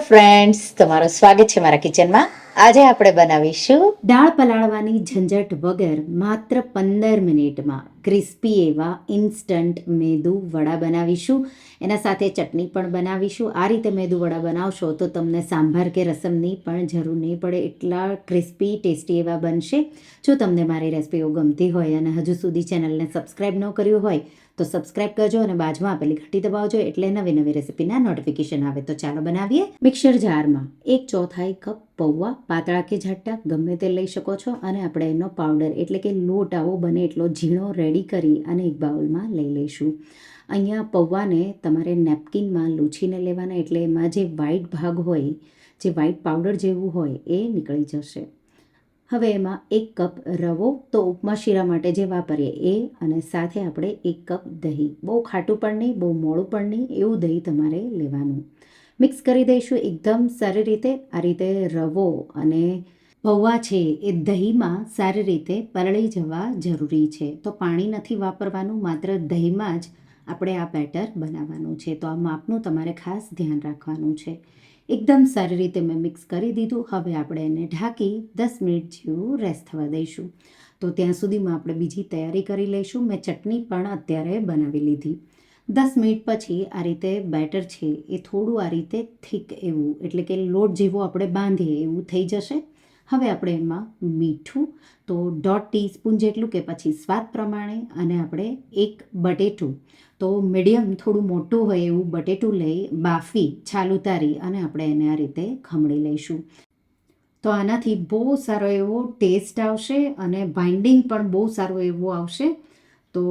Friends તમારું સ્વાગત છે મારા કિચનમાં આજે આપણે બનાવીશું દાળ પલાળવાની ઝંઝટ વગર માત્ર પંદર મિનિટમાં ક્રિસ્પી એવા ઇન્સ્ટન્ટ મેદુ વડા બનાવીશું. એના સાથે ચટણી પણ બનાવીશું. આ રીતે મેદુ વડા બનાવશો તો તમને સાંભાર કે રસમની પણ જરૂર નહીં પડે. એટલા ક્રિસ્પી ટેસ્ટી એવા બનશે. જો તમને મારી રેસીપીઓ ગમતી હોય અને હજુ સુધી ચેનલને સબસ્ક્રાઈબ ન કર્યું હોય તો સબસ્ક્રાઇબ કરજો અને બાજુમાં આપેલી ઘટી દબાવજો એટલે નવી નવી રેસીપીના નોટિફિકેશન આવે. તો ચાલો બનાવીએ મિક્સર જારમાં. એક ચોથાઈ કપ પૌવા, પાતળા કે ઝાટા ગમે તે લઈ શકો છો અને આપણે એનો પાવડર એટલે કે લોટ આવો બને એટલો ઝીણો રેડી કરી અને એક બાઉલમાં લઈ લઈશું. અહીંયા પૌવાને તમારે નેપકિનમાં લૂછીને લેવાના એટલે એમાં જે વ્હાઈટ ભાગ હોય, જે વ્હાઈટ પાવડર જેવું હોય એ નીકળી જશે. હવે એમાં એક કપ રવો તો ઉપમા શીરા માટે જે વાપરીએ એ અને સાથે આપણે એક કપ દહીં. બહુ ખાટું પણ નહીં, બહુ મોડું પણ નહીં, એવું દહીં તમારે લેવાનું. મિક્સ કરી દઈશું એકદમ સારી રીતે. આ રીતે રવો અને પૌવા છે એ દહીંમાં સારી રીતે પરળી જવા જરૂરી છે. તો પાણી નથી વાપરવાનું, માત્ર દહીંમાં જ આપણે આ બેટર બનાવવાનું છે. તો આ માપનું તમારે ખાસ ધ્યાન રાખવાનું છે. એકદમ સારી રીતે મેં મિક્સ કરી દીધું. હવે આપણે એને ઢાંકી દસ મિનિટ જેવું રેસ્ટ થવા દઈશું. તો ત્યાં સુધીમાં આપણે બીજી તૈયારી કરી લઈશું. મેં ચટણી પણ અત્યારે બનાવી લીધી. દસ મિનિટ પછી આ રીતે બેટર છે એ થોડું આ રીતે થીક એવું, એટલે કે લોટ જેવો આપણે બાંધીએ એવું થઈ જશે. હવે આપણે એમાં મીઠું તો દોઢ ટીસ્પૂન જેટલું કે પછી સ્વાદ પ્રમાણે અને આપણે એક બટેટું. તો મીડિયમ થોડું મોટું હોય એવું બટેટું લઈ બાફી, છાલ ઉતારી અને આપણે એને આ રીતે ખમણી લઈશું. તો આનાથી બહુ સારો એવો ટેસ્ટ આવશે અને બાઇન્ડિંગ પણ બહુ સારું એવું આવશે. તો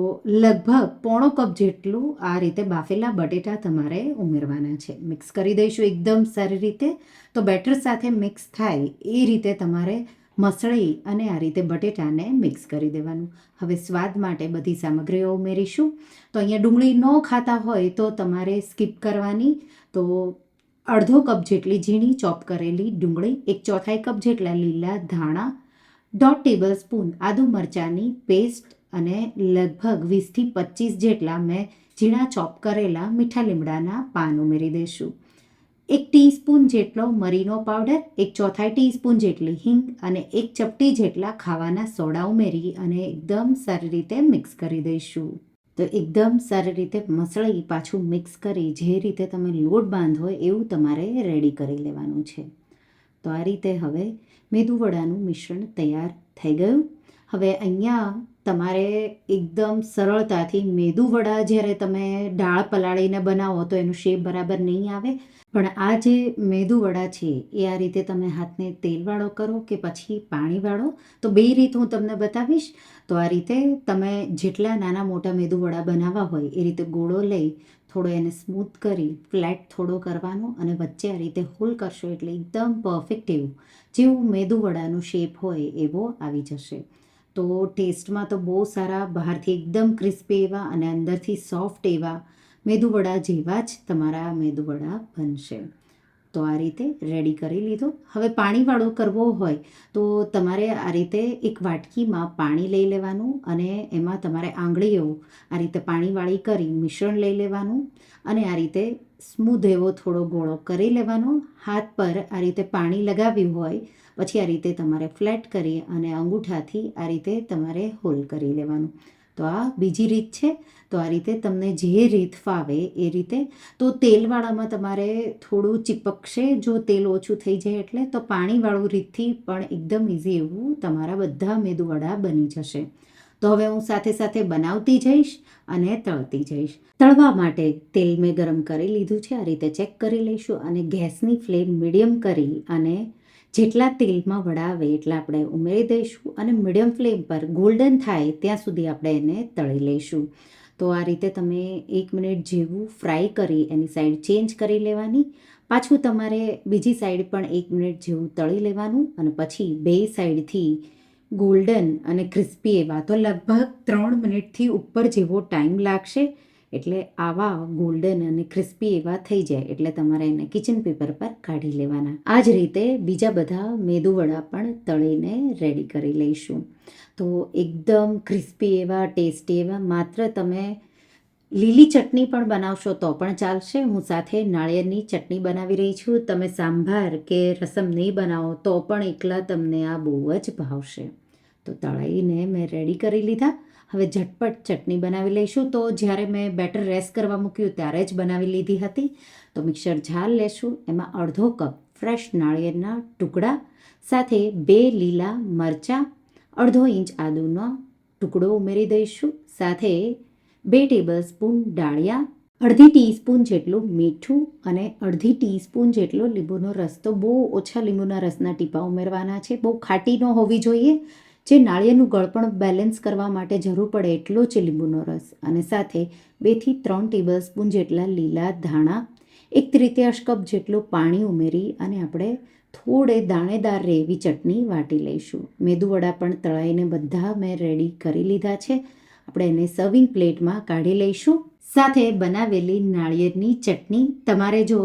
લગભગ પોણો કપ જેટલું આ રીતે બાફેલા બટેટા તમારે ઉમેરવાના છે. મિક્સ કરી દઈશું એકદમ સારી રીતે. તો બેટર સાથે મિક્સ થાય એ રીતે તમારે મસળી અને આ રીતે બટેટાને મિક્સ કરી દેવાનું. હવે સ્વાદ માટે બધી સામગ્રીઓ ઉમેરીશું. તો અહીંયા ડુંગળી ન ખાતા હોય તો તમારે સ્કીપ કરવાની. તો અડધો કપ જેટલી ઝીણી ચોપ કરેલી ડુંગળી, એક ચોથાઈ કપ જેટલા લીલા ધાણા, દોઢ ટેબલ સ્પૂન આદુ મરચાંની પેસ્ટ અને લગભગ વીસથી પચીસ જેટલા મેં ઝીણા ચોપ કરેલા મીઠા લીમડાના પાન ઉમેરી દઈશું. એક ટીસ્પૂન જેટલો મરીનો પાવડર, એક ચોથાઈ ટીસ્પૂન જેટલી હિંગ અને એક ચપટી જેટલા ખાવાના સોડા ઉમેરી અને એકદમ સારી રીતે મિક્સ કરી દઈશું. તો એકદમ સારી રીતે મસળી પાછું મિક્સ કરી જે રીતે તમે લોટ બાંધો એવું તમારે રેડી કરી લેવાનું છે. તો આ રીતે હવે મેદુવડાનું મિશ્રણ તૈયાર થઈ ગયું. હવે અહીંયા તમારે એકદમ સરળતાથી મેદુવડા જ્યારે તમે દાળ પલાળીને બનાવો તો એનું શેપ બરાબર નહીં આવે. પણ આ જે મેદુવડા છે, એ આ રીતે તમે હાથને તેલવાળો કરો કે પછી પાણીવાળો. તો બે રીત હું તમને બતાવીશ. તો આ રીતે તમે જેટલા નાના મોટા મેદુવડા બનાવવા હોય, એ રીતે ગોળો લઈ થોડો એને સ્મૂથ કરી ફ્લેટ થોડો કરવાનો અને વચ્ચે આ રીતે હોલ કરશો એટલે એકદમ પરફેક્ટ એવું, જેવું મેદુવડાનું શેપ હોય એવો આવી જશે. તો ટેસ્ટમાં તો બહુ સારા, બહારથી એકદમ ક્રિસ્પી એવા અને અંદરથી સોફ્ટ એવા મેદુવડા જેવા જ તમારા મેદુવડા બનશે. તો આ રીતે રેડી કરી લીધો. હવે પાણીવાળો કરવો હોય તો તમારે આ રીતે એક વાટકીમાં પાણી લઈ લેવાનું અને એમાં તમારે આંગળીઓ આ રીતે પાણીવાળી કરી મિશ્રણ લઈ લેવાનું અને આ રીતે સ્મૂધ એવો થોડો ગોળો કરી લેવાનો. હાથ પર આ રીતે પાણી લગાવ્યું હોય પછી આ રીતે તમારે ફ્લેટ કરી અને અંગૂઠાથી આ રીતે તમારે હોલ કરી લેવાનું. તો આ બીજી રીત છે. તો આ રીતે તમને જે રીત ફાવે એ રીતે. તો તેલવાળામાં તમારે થોડું ચીપકશે. જો તેલ ઓછું થઈ જાય એટલે, તો પાણીવાળું રીતથી પણ એકદમ ઇઝી એવું તમારા બધા મેદુવડા બની જશે. તો હવે હું સાથે સાથે બનાવતી જઈશ અને તળતી જઈશ. તળવા માટે તેલ મેં ગરમ કરી લીધું છે. આ રીતે ચેક કરી લઈશું અને ગેસની ફ્લેમ મીડિયમ કરી અને જેટલા તેલમાં વડાવે એટલા આપણે ઉમેરી દઈશું અને મીડિયમ ફ્લેમ પર ગોલ્ડન થાય ત્યાં સુધી આપણે એને તળી લઈશું. તો આ રીતે તમે એક મિનિટ જેવું ફ્રાય કરી એની સાઈડ ચેન્જ કરી લેવાની. પાછું તમારે બીજી સાઈડ પણ એક મિનિટ જેવું તળી લેવાનું અને પછી બે સાઈડથી ગોલ્ડન અને ક્રિસ્પી એવા તો લગભગ ત્રણ મિનિટથી ઉપર જેવો ટાઈમ લાગશે. એટલે આવા ગોલ્ડન અને ક્રિસ્પી એવા થઈ જાય. એટલે તમારે એને કિચન પેપર પર કાઢી લેવાના. આ જ રીતે બીજા બધા મેદુવડા પણ તળીને રેડી કરી લઈશું. તો એકદમ ક્રિસ્પી એવા ટેસ્ટી એવા, માત્ર તમે લીલી ચટણી પણ બનાવશો તો પણ ચાલશે. હું સાથે નાળિયેરની ચટણી બનાવી રહી છું. તમે સાંભાર કે રસમ નહીં બનાવો તો પણ એકલા તમને આ બહુ જ ભાવશે. તો તળાઈને મેં રેડી કરી લીધા. હવે ઝટપટ ચટણી બનાવી લઈશું. તો જ્યારે મેં બેટર રેસ્ટ કરવા મૂક્યું ત્યારે જ બનાવી લીધી હતી. તો મિક્સર જાર લેશું. એમાં અડધો કપ ફ્રેશ નાળિયેરના ટુકડા, સાથે બે લીલા મરચાં, અડધો ઇંચ આદુનો ટુકડો ઉમેરી દઈશું. સાથે બે ટેબલ સ્પૂન ડાળિયા, અડધી ટીસ્પૂન જેટલું મીઠું અને અડધી ટીસ્પૂન જેટલો લીંબુનો રસ. તો બહુ ઓછા લીંબુના રસના ટીપા ઉમેરવાના છે. બહુ ખાટી ન હોવી જોઈએ. જે નાળિયેરનું ગળપણ બેલેન્સ કરવા માટે જરૂર પડે એટલો જ લીંબુનો રસ. અને સાથે બેથી ત્રણ ટેબલ સ્પૂન જેટલા લીલા ધાણા, એક તૃતીયાશ કપ જેટલું પાણી ઉમેરી અને આપણે થોડે દાણેદાર રેવી ચટણી વાટી લઈશું. મેદુવડા પણ તળાઈને બધા મેં રેડી કરી લીધા છે. આપણે એને સર્વિંગ પ્લેટમાં કાઢી લઈશું. સાથે બનાવેલી નાળિયેરની ચટણી તમારે જો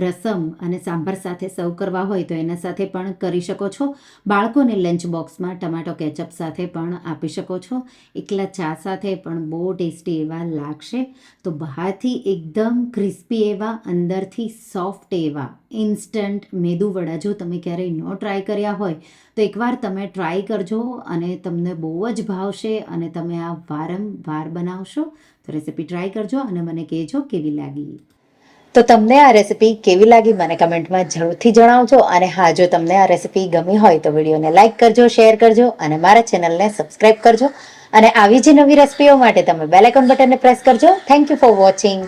રસમ અને સાંભાર સાથે સર્વ કરવા હોય તો એના સાથે પણ કરી શકો છો. બાળકોને લંચ બોક્સમાં ટમાટો કેચઅપ સાથે પણ આપી શકો છો. એકલા ચા સાથે પણ બહુ ટેસ્ટી એવા લાગશે. તો બહારથી એકદમ ક્રિસ્પી એવા, અંદરથી સોફ્ટ એવા ઇન્સ્ટન્ટ મેદુવડા જો તમે ક્યારેય ન ટ્રાય કર્યા હોય, તો એકવાર તમે ટ્રાય કરજો અને તમને બહુ જ ભાવશે અને તમે આ વારંવાર બનાવશો, તો રેસીપી ટ્રાય કરજો અને મને કહેજો કેવી લાગી. તો તમને આ રેસીપી કેવી લાગી મને કમેન્ટમાં જરૂરથી જણાવજો અને હા, જો તમને આ રેસીપી ગમી હોય તો વિડીયોને લાઇક કરજો શેર કરજો અને મારા ચેનલને સબસ્ક્રાઇબ કરજો. અને આવી જ નવી રેસીપીઓ માટે તમે બેલ આઇકોન બટનને પ્રેસ કરજો. Thank you for watching